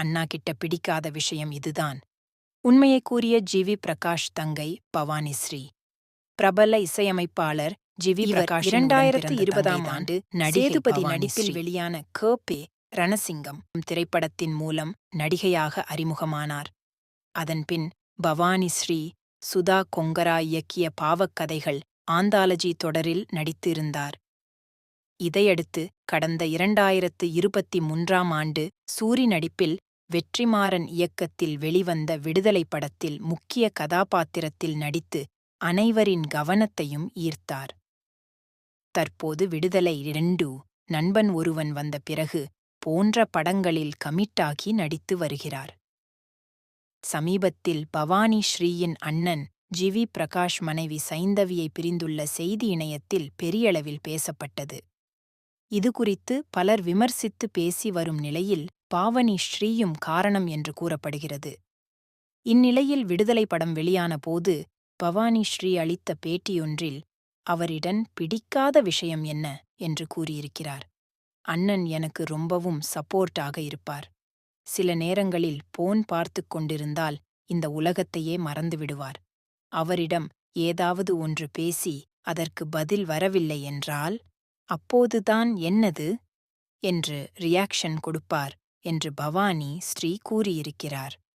அண்ணா கிட்ட பிடிக்காத விஷயம் இதுதான். உண்மையை கூறிய ஜிவி பிரகாஷ் தங்கை பவானி ஸ்ரீ பிரபல இசையமைப்பாளர் ஜிவி பிரகாஷ் இரண்டாயிரத்து இருபதாம் ஆண்டு சேதுபதி நடிப்பில் வெளியான கேபே ரணசிங்கம் திரைப்படத்தின் மூலம் நடிகையாக அறிமுகமானார். அதன்பின் பவானி ஸ்ரீ சுதா கொங்கரா இயக்கிய பாவக்கதைகள் ஆந்தாலஜி தொடரில் நடித்திருந்தார். இதையடுத்து கடந்த இரண்டாயிரத்து இருபத்தி மூன்றாம் ஆண்டு சூரி நடிப்பில் வெற்றிமாறன் இயக்கத்தில் வெளிவந்த விடுதலை படத்தில் முக்கிய கதாபாத்திரத்தில் நடித்து அனைவரின் கவனத்தையும் ஈர்த்தார். தற்போது விடுதலை இரண்டு நண்பன் ஒருவன் வந்த பிறகு போன்ற படங்களில் கமிட்டாகி நடித்து வருகிறார். சமீபத்தில் பவானி ஸ்ரீயின் அண்ணன் ஜிவி பிரகாஷ் மனைவி சைந்தவியை பிரிந்துள்ள செய்தி இணையத்தில் பெரியளவில் பேசப்பட்டது. இது குறித்து பலர் விமர்சித்து பேசி வரும் நிலையில் பாவனி ஸ்ரீயும் காரணம் என்று கூறப்படுகிறது. இந்நிலையில் விடுதலை படம் வெளியான போது பவானி ஸ்ரீ அளித்த பேட்டியொன்றில் அவரிடம் பிடிக்காத விஷயம் என்ன என்று கூறியிருக்கிறார். அண்ணன் எனக்கு ரொம்பவும் சப்போர்ட்டாக இருப்பார். சில நேரங்களில் போன் பார்த்துக் கொண்டிருந்தால் இந்த உலகத்தையே மறந்துவிடுவார் அவரிடம் ஏதாவது ஒன்று பேசி அதற்கு பதில் வரவில்லை என்றால் அப்போதுதான் என்னது? என்று ரியாக்ஷன் கொடுப்பார் என்று பவானி ஸ்ரீ கூறியிருக்கிறார்.